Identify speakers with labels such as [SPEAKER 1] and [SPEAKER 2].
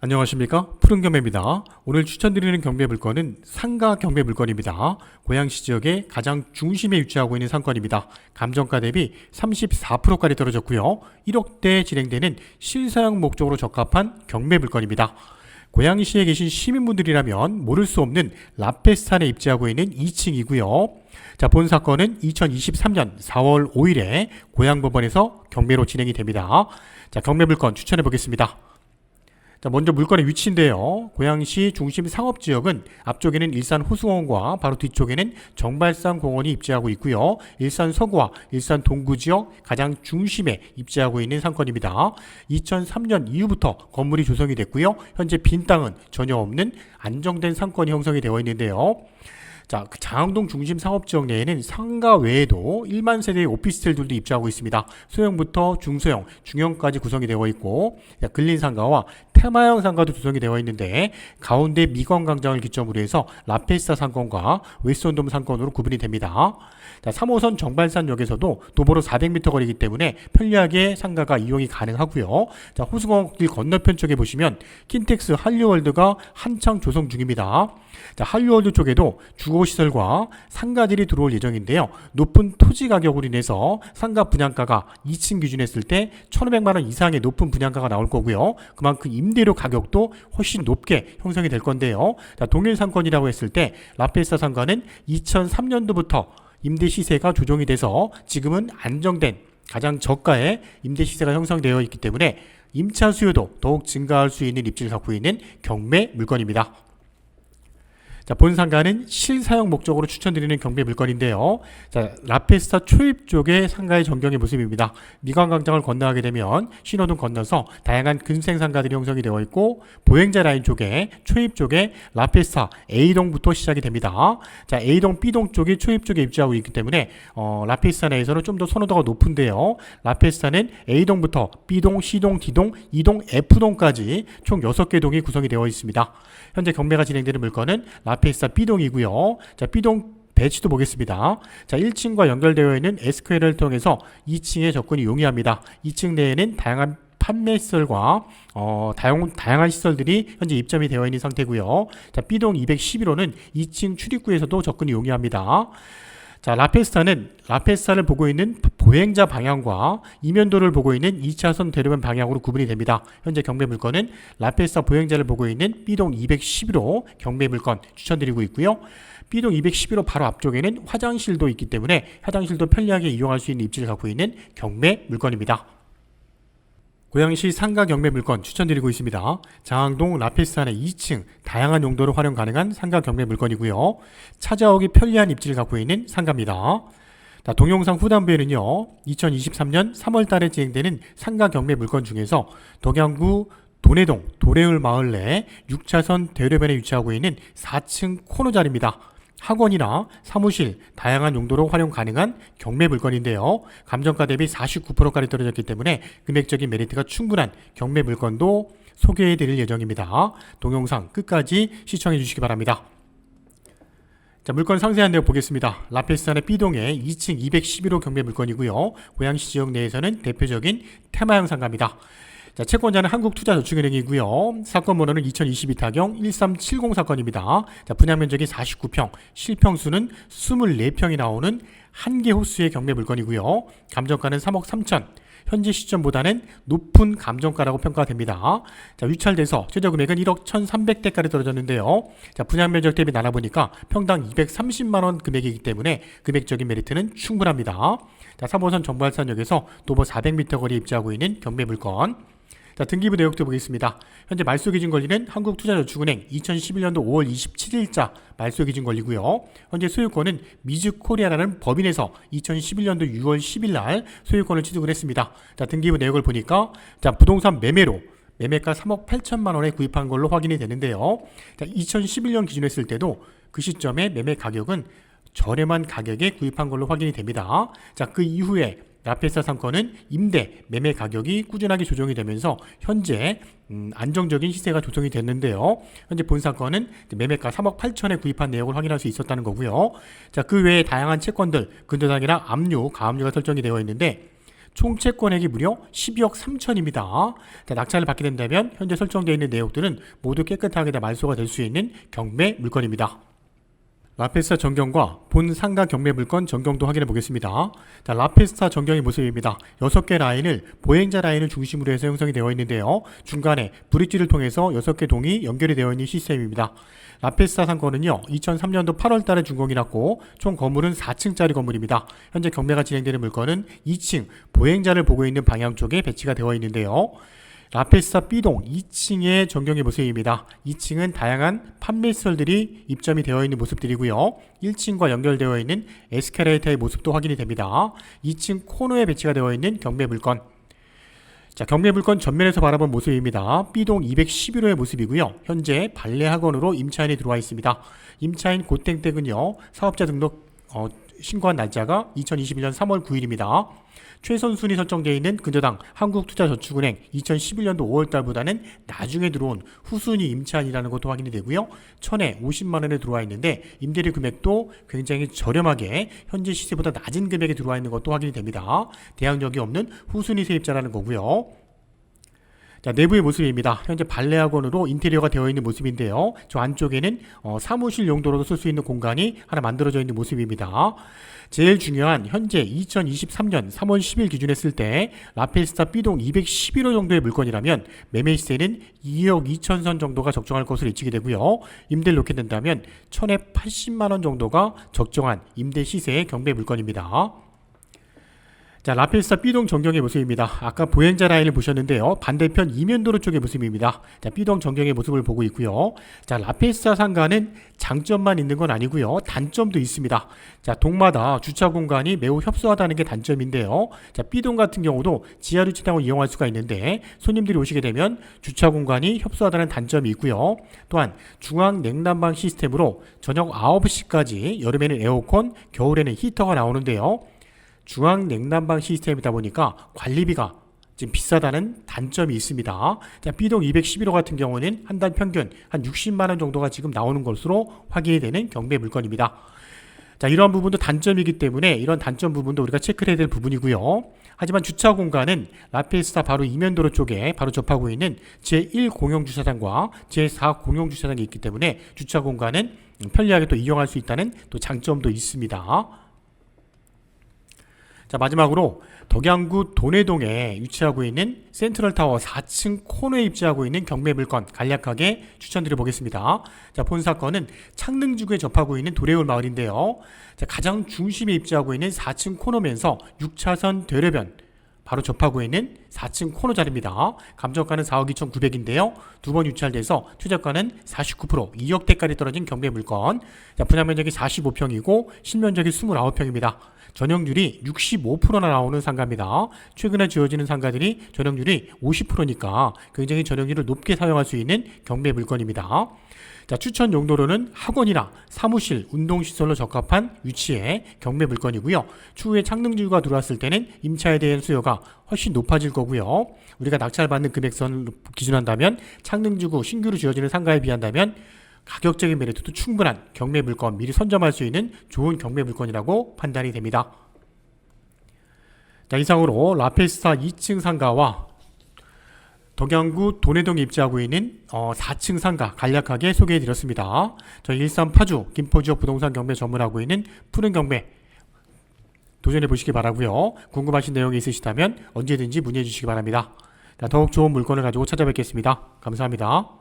[SPEAKER 1] 안녕하십니까 푸른 경매입니다. 오늘 추천드리는 경매 물건은 상가 경매 물건입니다. 고양시 지역의 가장 중심에 위치하고 있는 상권입니다. 감정가 대비 34%까지 떨어졌고요. 1억대 진행되는 실사용 목적으로 적합한 경매 물건입니다. 고양시에 계신 시민분들이라면 모를 수 없는 라페스탄에 입지하고 있는 2층이고요. 자, 본 사건은 2023년 4월 5일에 고양법원에서 경매로 진행이 됩니다. 자, 경매 물건 추천해 보겠습니다. 자, 먼저 물건의 위치인데요. 고양시 중심 상업 지역은 앞쪽에는 일산 호수공원과 바로 뒤쪽에는 정발산 공원이 입지하고 있고요. 일산 서구와 일산 동구 지역 가장 중심에 입지하고 있는 상권입니다. 2003년 이후부터 건물이 조성이 됐고요. 현재 빈 땅은 전혀 없는 안정된 상권이 형성이 되어 있는데요. 자, 그 장항동 중심 상업지역 내에는 상가 외에도 1만 세대의 오피스텔들도 입주하고 있습니다. 소형부터 중소형, 중형까지 구성이 되어 있고, 자, 근린 상가와 테마형 상가도 구성이 되어 있는데, 가운데 미건 광장을 기점으로 해서 라페스타 상권과 웨스턴돔 상권으로 구분이 됩니다. 자, 3호선 정발산역에서도 도보로 400m 거리이기 때문에 편리하게 상가가 이용이 가능하고요. 자, 호수공원 길 건너편 쪽에 보시면 킨텍스 한류월드가 한창 조성 중입니다. 자, 한류월드 쪽에도 주거시설과 상가들이 들어올 예정인데요. 높은 토지 가격으로 인해서 상가 분양가가 2층 기준했을 때 1,500만 원 이상의 높은 분양가가 나올 거고요. 그만큼 임 대료 가격도 훨씬 높게 형성이 될 건데요. 자, 동일 상권이라고 했을 때 라페스타 상가는 2003년도부터 임대 시세가 조정이 돼서 지금은 안정된 가장 저가의 임대 시세가 형성되어 있기 때문에 임차 수요도 더욱 증가할 수 있는 입지를 갖고 있는 경매 물건입니다. 자, 본 상가는 실사용 목적으로 추천드리는 경매 물건인데요. 자, 라페스타 초입 쪽의 상가의 전경의 모습입니다. 미관광장을 건너가게 되면 신호등 건너서 다양한 근생 상가들이 형성이 되어 있고 보행자 라인 쪽에 초입 쪽에 라페스타 A동부터 시작이 됩니다. 자, A동, B동 쪽이 초입 쪽에 입주하고 있기 때문에 어, 라페스타 내에서는 좀 더 선호도가 높은데요. 라페스타는 A동부터 B동, C동, D동, E동, F동까지 총 6개 동이 구성이 되어 있습니다. 현재 경매가 진행되는 물건은 라 페스타 B동이고요. 자, B동 배치도 보겠습니다. 자, 1층과 연결되어 있는 SQL을 통해서 2층에 접근이 용이합니다. 2층 내에는 다양한 판매 시설과 어, 다양, 다양한 시설들이 현재 입점이 되어 있는 상태고요. 자, B동 211호는 2층 출입구에서도 접근이 용이합니다. 자, 라페스타는 라페스타를 보고 있는 보행자 방향과 이면도를 보고 있는 2차선 대로변 방향으로 구분이 됩니다. 현재 경매 물건은 라페스타 보행자를 보고 있는 B동 211호 경매 물건 추천드리고 있고요. B동 211호 바로 앞쪽에는 화장실도 있기 때문에 화장실도 편리하게 이용할 수 있는 입지를 갖고 있는 경매 물건입니다. 고양시 상가 경매 물건 추천드리고 있습니다. 장항동 라페스탄의 2층 다양한 용도로 활용 가능한 상가 경매 물건이고요. 찾아오기 편리한 입지를 갖고 있는 상가입니다. 자, 동영상 후반부에는요. 2023년 3월 달에 진행되는 상가 경매 물건 중에서 동양구 도내동 도래울 마을 내 6차선 대로변에 위치하고 있는 4층 코너 자리입니다. 학원이나 사무실 다양한 용도로 활용 가능한 경매 물건인데요. 감정가 대비 49%까지 떨어졌기 때문에 금액적인 메리트가 충분한 경매 물건도 소개해 드릴 예정입니다. 동영상 끝까지 시청해 주시기 바랍니다. 자, 물건 상세한 내용 보겠습니다. 라페스탄의 B동의 2층 211호 경매 물건이고요. 고양시 지역 내에서는 대표적인 테마 형 상가입니다. 자, 채권자는 한국투자저축은행이고요. 사건 번호는 2022 타경 1370 사건입니다. 자, 분양 면적이 49평, 실평수는 24평이 나오는 한 개 호수의 경매 물건이고요. 감정가는 3억 3천. 현재 시점보다는 높은 감정가라고 평가됩니다. 자, 유찰돼서 최저 금액은 1억 1,300대까지 떨어졌는데요. 자, 분양 면적 대비 나눠 보니까 평당 230만 원 금액이기 때문에 금액적인 메리트는 충분합니다. 자, 3호선 정발산역에서 도보 400m 거리 입지하고 있는 경매 물건. 자, 등기부 내역도 보겠습니다. 현재 말소 기준 권리는 한국투자저축은행 2011년도 5월 27일자 말소 기준 권리고요. 현재 소유권은 미즈코리아라는 법인에서 2011년도 6월 10일 날 소유권을 취득을 했습니다. 자, 등기부 내역을 보니까 자, 부동산 매매로 매매가 3억 8천만 원에 구입한 걸로 확인이 되는데요. 자, 2011년 기준 했을 때도 그 시점에 매매 가격은 저렴한 가격에 구입한 걸로 확인이 됩니다. 자, 그 이후에 라페스타 상권은 임대, 매매 가격이 꾸준하게 조정이 되면서 현재 음, 안정적인 시세가 조성이 됐는데요. 현재 본 사건은 매매가 3억 8천에 구입한 내역을 확인할 수 있었다는 거고요. 자, 그 외에 다양한 채권들, 근저당이나 압류, 가압류가 설정이 되어 있는데 총 채권액이 무려 12억 3천입니다. 낙찰을 받게 된다면 현재 설정되어 있는 내역들은 모두 깨끗하게 다 말소가 될 수 있는 경매 물건입니다. 라페스타 전경과 본 상가 경매 물건 전경도 확인해 보겠습니다. 자, 라페스타 전경의 모습입니다. 6개 라인을 보행자 라인을 중심으로 해서 형성이 되어 있는데요. 중간에 브릿지를 통해서 6개 동이 연결이 되어 있는 시스템입니다. 라페스타 상권은요. 2003년도 8월 달에 준공이 났고 총 건물은 4층짜리 건물입니다. 현재 경매가 진행되는 물건은 2층 보행자를 보고 있는 방향 쪽에 배치가 되어 있는데요. 라페스타 B동 2층의 전경의 모습입니다. 2층은 다양한 판매 시설들이 입점이 되어 있는 모습들이고요. 1층과 연결되어 있는 에스컬레이터의 모습도 확인이 됩니다. 2층 코너에 배치가 되어 있는 경매 물건. 자, 경매 물건 전면에서 바라본 모습입니다. B동 211호의 모습이고요. 현재 발레 학원으로 임차인이 들어와 있습니다. 임차인 고땡땡은요. 사업자 등록 어, 신고한 날짜가 2021년 3월 9일입니다. 최선 순위 설정되어 있는 근저당 한국투자저축은행 2011년도 5월달보다는 나중에 들어온 후순위 임차인이라는 것도 확인이 되고요. 천에 50만 원에 들어와 있는데 임대료 금액도 굉장히 저렴하게 현재 시세보다 낮은 금액에 들어와 있는 것도 확인이 됩니다. 대항력이 없는 후순위 세입자라는 거고요. 자, 내부의 모습입니다. 현재 발레학원으로 인테리어가 되어 있는 모습인데요. 저 안쪽에는 어, 사무실 용도로도 쓸 수 있는 공간이 하나 만들어져 있는 모습입니다. 제일 중요한 현재 2023년 3월 10일 기준 했을 때 라페스타 B동 211호 정도의 물건이라면 매매 시세는 2억 2천 선 정도가 적정할 것으로 예측이 되고요. 임대를 놓게 된다면 1000에 80만 원 정도가 적정한 임대 시세의 경매 물건입니다. 자, 라페스타 B동 전경의 모습입니다. 아까 보행자 라인을 보셨는데요. 반대편 이면도로 쪽의 모습입니다. 자, B동 전경의 모습을 보고 있고요. 자, 라페스타 상가는 장점만 있는 건 아니고요. 단점도 있습니다. 자, 동마다 주차 공간이 매우 협소하다는 게 단점인데요. 자, B동 같은 경우도 지하 주차장을 이용할 수가 있는데 손님들이 오시게 되면 주차 공간이 협소하다는 단점이 있고요. 또한 중앙 냉난방 시스템으로 저녁 9시까지 여름에는 에어컨, 겨울에는 히터가 나오는데요. 중앙 냉난방 시스템이다 보니까 관리비가 지금 비싸다는 단점이 있습니다. 자, B동 211호 같은 경우는 한 달 평균 한 60만 원 정도가 지금 나오는 것으로 확인이 되는 경매 물건입니다. 자, 이러한 부분도 단점이기 때문에 이런 단점 부분도 우리가 체크를 해야 될 부분이고요. 하지만 주차 공간은 라페스타 바로 이면도로 쪽에 바로 접하고 있는 제1 공용 주차장과 제4 공용 주차장이 있기 때문에 주차 공간은 편리하게 또 이용할 수 있다는 또 장점도 있습니다. 자 마지막으로 덕양구 도내동에 위치하고 있는 센트럴타워 4층 코너에 입지하고 있는 경매 물건 간략하게 추천드려 보겠습니다. 자, 본 사건은 창릉지구에 접하고 있는 도래울 마을인데요. 자, 가장 중심에 입지하고 있는 4층 코너면서 6차선 되려변 바로 접하고 있는 4층 코너 자리입니다. 감정가는 4억 2,900인데요. 두 번 유찰돼서 최저가는 49% 2억대까지 떨어진 경매 물건. 자, 분양 면적이 45평이고 실면적이 29평입니다. 전용률이 65%나 나오는 상가입니다. 최근에 지어지는 상가들이 전용률이 50%니까 굉장히 전용률을 높게 사용할 수 있는 경매 물건입니다. 자, 추천 용도로는 학원이나 사무실, 운동시설로 적합한 위치의 경매 물건이고요. 추후에 창릉지구가 들어왔을 때는 임차에 대한 수요가 훨씬 높아질 거고요. 우리가 낙찰받는 금액선을 기준한다면 창릉지구 신규로 지어지는 상가에 비한다면 가격적인 메리트도 충분한 경매 물건 미리 선점할 수 있는 좋은 경매 물건이라고 판단이 됩니다. 자, 이상으로 라페스타 2층 상가와 덕양구 도내동에 입지하고 있는 어, 4층 상가 간략하게 소개해 드렸습니다. 저희 일산 파주 김포 지역 부동산 경매 전문하고 있는 푸른 경매 도전해 보시기 바라고요. 궁금하신 내용이 있으시다면 언제든지 문의해 주시기 바랍니다. 자, 더욱 좋은 물건을 가지고 찾아뵙겠습니다. 감사합니다.